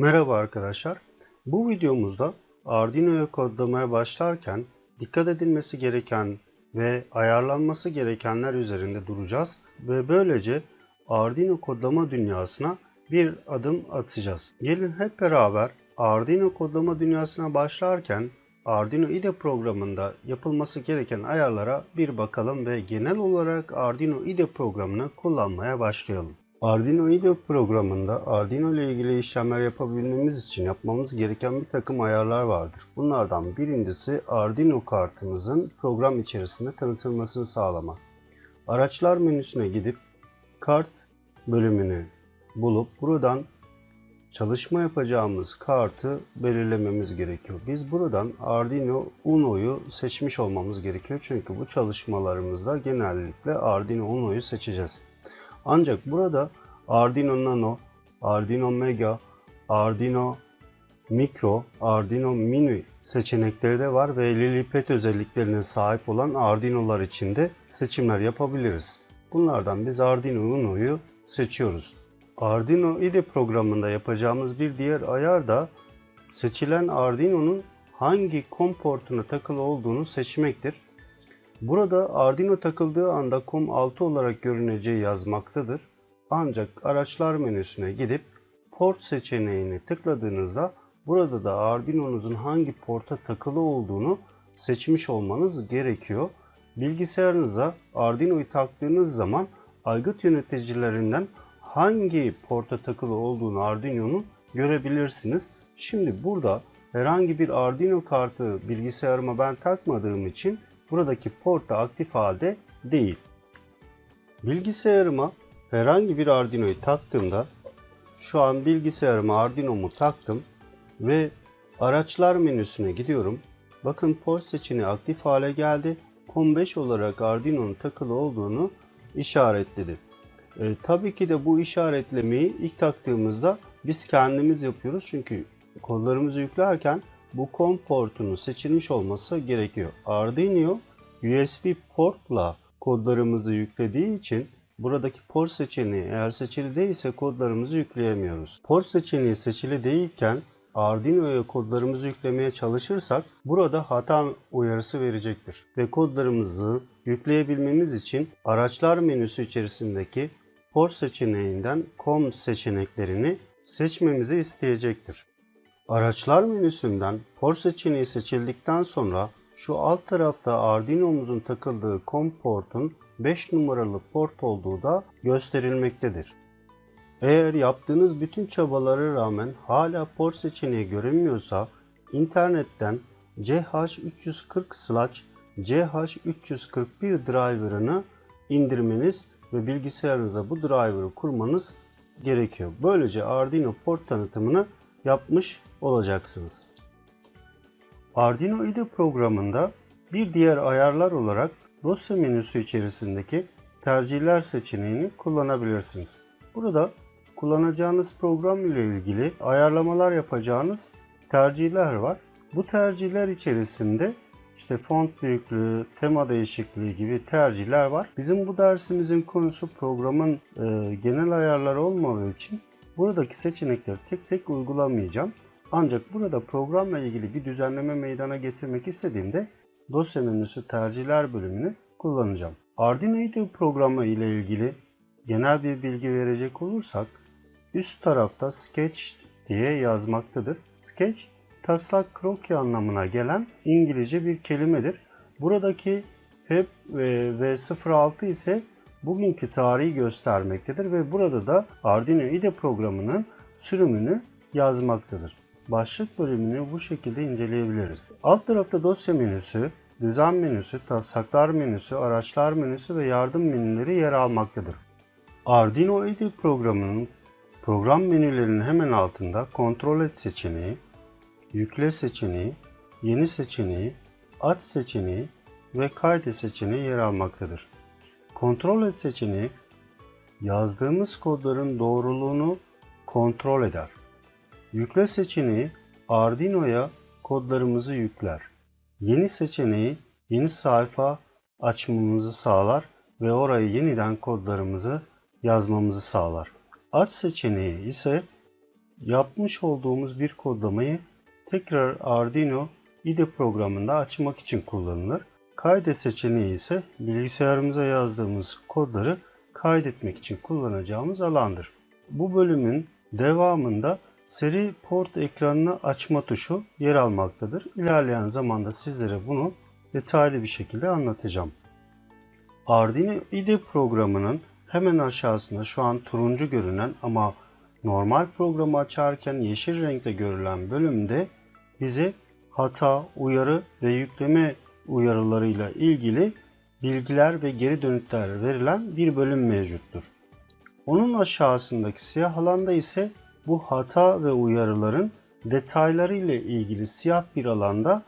Merhaba arkadaşlar. Bu videomuzda Arduino'yu kodlamaya başlarken dikkat edilmesi gereken ve ayarlanması gerekenler üzerinde duracağız ve böylece Arduino kodlama dünyasına bir adım atacağız. Gelin hep beraber Arduino kodlama dünyasına başlarken Arduino IDE programında yapılması gereken ayarlara bir bakalım ve genel olarak Arduino IDE programını kullanmaya başlayalım. Arduino IDE programında Arduino ile ilgili işlemler yapabilmemiz için yapmamız gereken bir takım ayarlar vardır. Bunlardan birincisi Arduino kartımızın program içerisinde tanıtılmasını sağlamak. Araçlar menüsüne gidip kart bölümünü bulup buradan çalışma yapacağımız kartı belirlememiz gerekiyor. Biz buradan Arduino Uno'yu seçmiş olmamız gerekiyor. Çünkü bu çalışmalarımızda genellikle Arduino Uno'yu seçeceğiz. Ancak burada Arduino Nano, Arduino Mega, Arduino Micro, Arduino Mini seçenekleri de var ve Lillipad özelliklerine sahip olan Arduino'lar için de seçimler yapabiliriz. Bunlardan biz Arduino Uno'yu seçiyoruz. Arduino IDE programında yapacağımız bir diğer ayar da seçilen Arduino'nun hangi COM portuna takılı olduğunu seçmektir. Burada Arduino takıldığı anda COM6 olarak görüneceği yazmaktadır. Ancak araçlar menüsüne gidip port seçeneğini tıkladığınızda burada da Arduino'nuzun hangi porta takılı olduğunu seçmiş olmanız gerekiyor. Bilgisayarınıza Arduino'yu taktığınız zaman aygıt yöneticilerinden hangi porta takılı olduğunu Arduino'nun görebilirsiniz. Şimdi burada herhangi bir Arduino kartı bilgisayarıma ben takmadığım için buradaki port da aktif halde değil. Bilgisayarıma herhangi bir Arduino'yu taktığımda şu an bilgisayarıma Arduino'mu taktım ve araçlar menüsüne gidiyorum. Bakın port seçeneği aktif hale geldi. COM5 olarak Arduino'nun takılı olduğunu işaretledi. E, tabii ki de bu işaretlemeyi ilk taktığımızda biz kendimiz yapıyoruz. Çünkü kodlarımızı yüklerken bu COM portunun seçilmiş olması gerekiyor. Arduino USB portla kodlarımızı yüklediği için buradaki port seçeneği eğer seçili değilse kodlarımızı yükleyemiyoruz. Port seçeneği seçili değilken Arduino'ya kodlarımızı yüklemeye çalışırsak burada hata uyarısı verecektir. Ve kodlarımızı yükleyebilmemiz için araçlar menüsü içerisindeki port seçeneğinden COM seçeneklerini seçmemizi isteyecektir. Araçlar menüsünden port seçeneği seçildikten sonra şu alt tarafta Arduino'muzun takıldığı COM portun 5 numaralı port olduğu da gösterilmektedir. Eğer yaptığınız bütün çabalara rağmen hala port seçeneği görünmüyorsa internetten CH340/CH341 driver'ını indirmeniz ve bilgisayarınıza bu driver'ı kurmanız gerekiyor. Böylece Arduino port tanıtımını yapmış olacaksınız. Arduino IDE programında bir diğer ayarlar olarak dosya menüsü içerisindeki tercihler seçeneğini kullanabilirsiniz. Burada kullanacağınız program ile ilgili ayarlamalar yapacağınız tercihler var. Bu tercihler içerisinde işte font büyüklüğü, tema değişikliği gibi tercihler var. Bizim bu dersimizin konusu programın e, genel ayarları olmadığı için buradaki seçenekleri tek tek uygulamayacağım. Ancak burada programla ilgili bir düzenleme meydana getirmek istediğimde dosya menüsü tercihler bölümünü kullanacağım. Arduino programı ile ilgili genel bir bilgi verecek olursak üst tarafta Sketch diye yazmaktadır. Sketch taslak kroki anlamına gelen İngilizce bir kelimedir. Buradaki Feb ve 06 ise bugünkü tarihi göstermektedir ve burada da Arduino IDE programının sürümünü yazmaktadır. Başlık bölümünü bu şekilde inceleyebiliriz. Alt tarafta dosya menüsü, düzen menüsü, taslaklar menüsü, araçlar menüsü ve yardım menüleri yer almaktadır. Arduino IDE programının program menülerinin hemen altında kontrol et seçeneği, yükle seçeneği, yeni seçeneği, aç seçeneği ve kaydet seçeneği yer almaktadır. Kontrol et seçeneği yazdığımız kodların doğruluğunu kontrol eder. Yükle seçeneği Arduino'ya kodlarımızı yükler. Yeni seçeneği yeni sayfa açmamızı sağlar ve oraya yeniden kodlarımızı yazmamızı sağlar. Aç seçeneği ise yapmış olduğumuz bir kodlamayı tekrar Arduino IDE programında açmak için kullanılır. Kaydet seçeneği ise bilgisayarımıza yazdığımız kodları kaydetmek için kullanacağımız alandır. Bu bölümün devamında seri port ekranını açma tuşu yer almaktadır. İlerleyen zamanda sizlere bunu detaylı bir şekilde anlatacağım. Arduino IDE programının hemen aşağısında şu an turuncu görünen ama normal programı açarken yeşil renkte görülen bölümde bize hata, uyarı ve yükleme uyarılarıyla ilgili bilgiler ve geri dönütler verilen bir bölüm mevcuttur. Onun aşağısındaki siyah alanda ise bu hata ve uyarıların detayları ile ilgili siyah bir alanda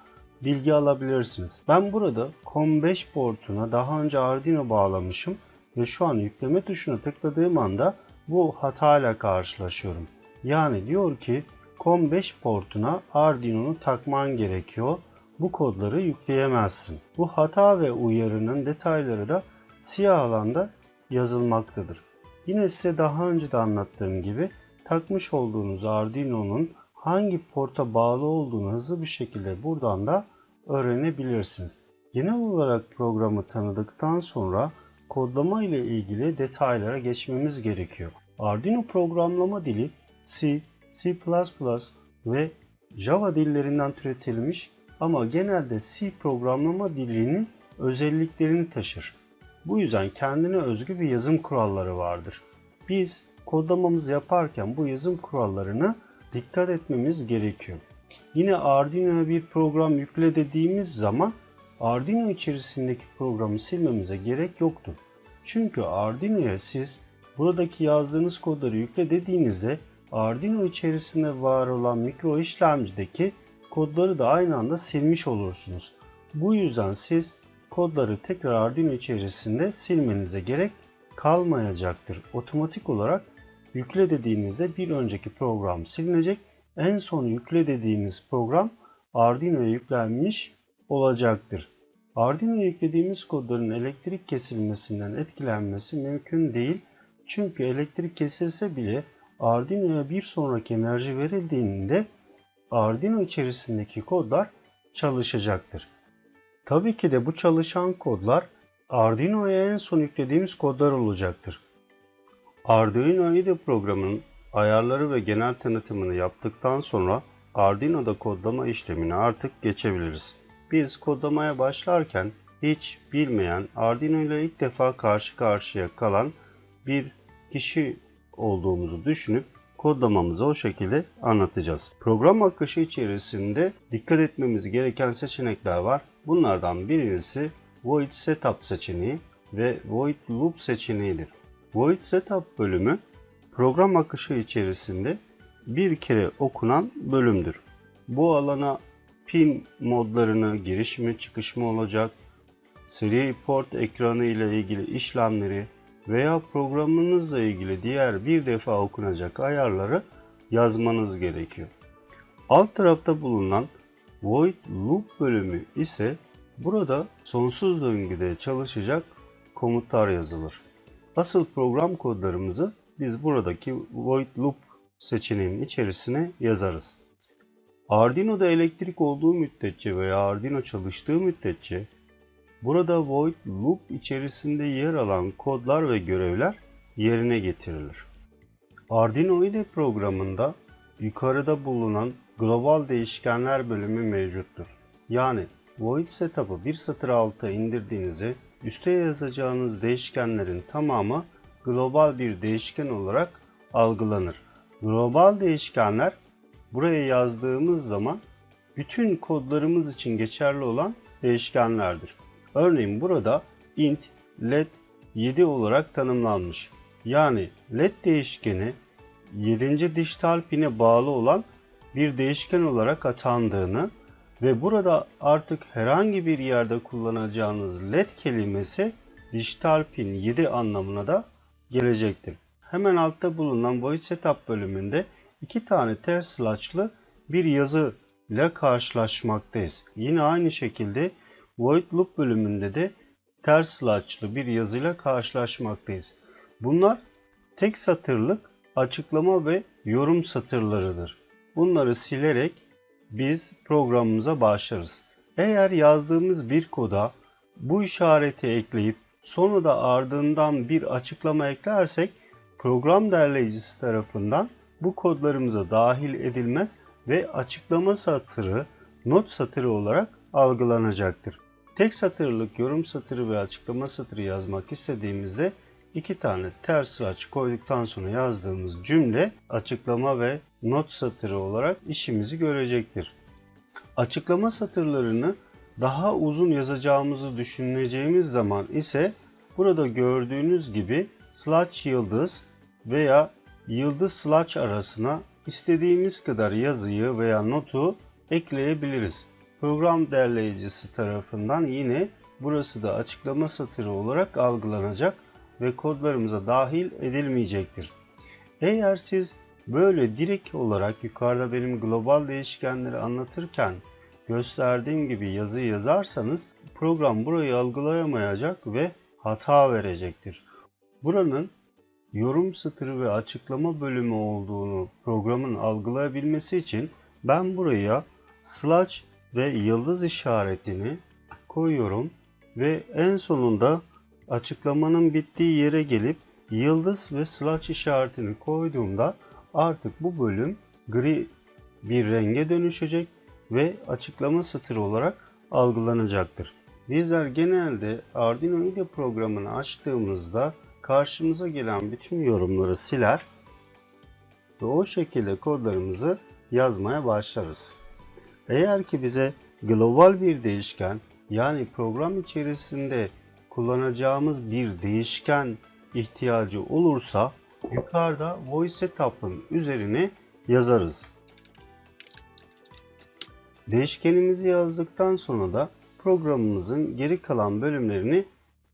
bilgi alabilirsiniz. Ben burada COM5 portuna daha önce Arduino bağlamışım ve şu an yükleme tuşuna tıkladığım anda bu hatayla karşılaşıyorum. Yani diyor ki COM5 portuna Arduino'nu takman gerekiyor. Bu kodları yükleyemezsin. Bu hata ve uyarının detayları da siyah alanda yazılmaktadır. Yine size daha önce de anlattığım gibi takmış olduğunuz Arduino'nun hangi porta bağlı olduğunu hızlı bir şekilde buradan da öğrenebilirsiniz. Genel olarak programı tanıdıktan sonra kodlama ile ilgili detaylara geçmemiz gerekiyor. Arduino programlama dili C, C++ ve Java dillerinden türetilmiş ama genelde C programlama dilinin özelliklerini taşır. Bu yüzden kendine özgü bir yazım kuralları vardır. Biz kodlamamızı yaparken bu yazım kurallarını dikkat etmemiz gerekiyor. Yine Arduino'ya bir program yükle dediğimiz zaman Arduino içerisindeki programı silmemize gerek yoktur. Çünkü Arduino'ya siz buradaki yazdığınız kodları yükle dediğinizde Arduino içerisinde var olan mikro işlemcideki kodları da aynı anda silmiş olursunuz. Bu yüzden siz kodları tekrar Arduino içerisinde silmenize gerek kalmayacaktır. Otomatik olarak yükle dediğinizde bir önceki program silinecek. En son yükle dediğiniz program Arduino'ya yüklenmiş olacaktır. Arduino'ya yüklediğimiz kodların elektrik kesilmesinden etkilenmesi mümkün değil. Çünkü elektrik kesilse bile Arduino'ya bir sonraki enerji verildiğinde Arduino içerisindeki kodlar çalışacaktır. Tabii ki de bu çalışan kodlar Arduino'ya en son yüklediğimiz kodlar olacaktır. Arduino IDE programının ayarları ve genel tanıtımını yaptıktan sonra Arduino'da kodlama işlemine artık geçebiliriz. Biz kodlamaya başlarken hiç bilmeyen, Arduino ile ilk defa karşı karşıya kalan bir kişi olduğumuzu düşünüp kodlamamızı o şekilde anlatacağız. Program akışı içerisinde dikkat etmemiz gereken seçenekler var. Bunlardan birincisi Void Setup seçeneği ve Void Loop seçeneğidir. Void Setup bölümü program akışı içerisinde bir kere okunan bölümdür. Bu alana pin modlarını giriş mi çıkış mı olacak, seri port ekranı ile ilgili işlemleri veya programınızla ilgili diğer bir defa okunacak ayarları yazmanız gerekiyor. Alt tarafta bulunan Void Loop bölümü ise burada sonsuz döngüde çalışacak komutlar yazılır. Asıl program kodlarımızı biz buradaki Void Loop seçeneğinin içerisine yazarız. Arduino'da elektrik olduğu müddetçe veya Arduino çalıştığı müddetçe burada void loop içerisinde yer alan kodlar ve görevler yerine getirilir. Arduino IDE programında yukarıda bulunan global değişkenler bölümü mevcuttur. Yani void setup'ı bir satır alta indirdiğinizde üste yazacağınız değişkenlerin tamamı global bir değişken olarak algılanır. Global değişkenler buraya yazdığımız zaman bütün kodlarımız için geçerli olan değişkenlerdir. Örneğin burada int led 7 olarak tanımlanmış. Yani led değişkeni 7. dijital pine bağlı olan bir değişken olarak atandığını ve burada artık herhangi bir yerde kullanacağınız led kelimesi dijital pin 7 anlamına da gelecektir. Hemen altta bulunan void setup bölümünde iki tane ters slaçlı bir yazı ile karşılaşmaktayız. Yine aynı şekilde void loop bölümünde de ters slaçlı bir yazıyla karşılaşmaktayız. Bunlar tek satırlık açıklama ve yorum satırlarıdır. Bunları silerek biz programımıza başlarız. Eğer yazdığımız bir koda bu işareti ekleyip sonra da ardından bir açıklama eklersek program derleyicisi tarafından bu kodlarımıza dahil edilmez ve açıklama satırı not satırı olarak algılanacaktır. Tek satırlık yorum satırı ve açıklama satırı yazmak istediğimizde iki tane ters sıraç koyduktan sonra yazdığımız cümle açıklama ve not satırı olarak işimizi görecektir. Açıklama satırlarını daha uzun yazacağımızı düşüneceğimiz zaman ise burada gördüğünüz gibi slash yıldız veya yıldız slash arasına istediğimiz kadar yazıyı veya notu ekleyebiliriz. Program derleyicisi tarafından yine burası da açıklama satırı olarak algılanacak ve kodlarımıza dahil edilmeyecektir. Eğer siz böyle direkt olarak yukarıda benim global değişkenleri anlatırken gösterdiğim gibi yazı yazarsanız program burayı algılayamayacak ve hata verecektir. Buranın yorum satırı ve açıklama bölümü olduğunu programın algılayabilmesi için ben buraya slash ve yıldız işaretini koyuyorum ve en sonunda açıklamanın bittiği yere gelip yıldız ve slash işaretini koyduğumda artık bu bölüm gri bir renge dönüşecek ve açıklama satırı olarak algılanacaktır. Bizler genelde Arduino IDE programını açtığımızda karşımıza gelen bütün yorumları siler ve o şekilde kodlarımızı yazmaya başlarız. Eğer ki bize global bir değişken yani program içerisinde kullanacağımız bir değişken ihtiyacı olursa yukarıda voice setup'ın üzerine yazarız. Değişkenimizi yazdıktan sonra da programımızın geri kalan bölümlerini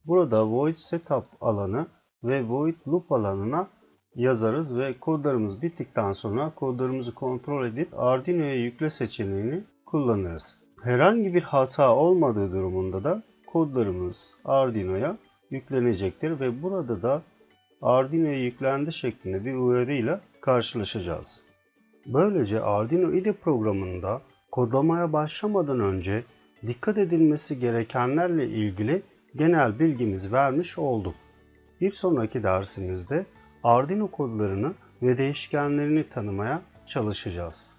burada void setup alanı ve void loop alanına yazarız ve kodlarımız bittikten sonra kodlarımızı kontrol edip Arduino'ya yükle seçeneğini kullanırız. Herhangi bir hata olmadığı durumunda da kodlarımız Arduino'ya yüklenecektir ve burada da Arduino'ya yüklendi şeklinde bir uyarıyla karşılaşacağız. Böylece Arduino IDE programında kodlamaya başlamadan önce dikkat edilmesi gerekenlerle ilgili genel bilgimizi vermiş olduk. Bir sonraki dersimizde Arduino kodlarını ve değişkenlerini tanımaya çalışacağız.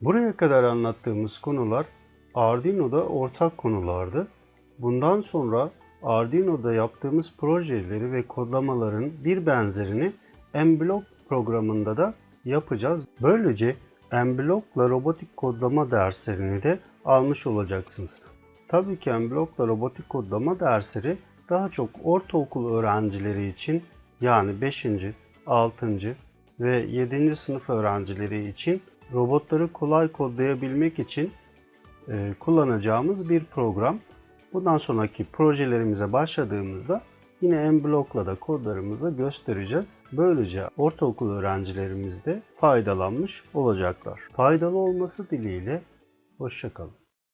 Buraya kadar anlattığımız konular Arduino'da ortak konulardı. Bundan sonra Arduino'da yaptığımız projeleri ve kodlamaların bir benzerini MBlock programında da yapacağız. Böylece MBlock'la robotik kodlama derslerini de almış olacaksınız. Tabii ki MBlock'la robotik kodlama dersleri daha çok ortaokul öğrencileri için yani 5. 6. ve 7. sınıf öğrencileri için robotları kolay kodlayabilmek için e, kullanacağımız bir program. Bundan sonraki projelerimize başladığımızda yine MBlock'la da kodlarımızı göstereceğiz. Böylece ortaokul öğrencilerimiz de faydalanmış olacaklar. Faydalı olması dileğiyle hoşçakalın.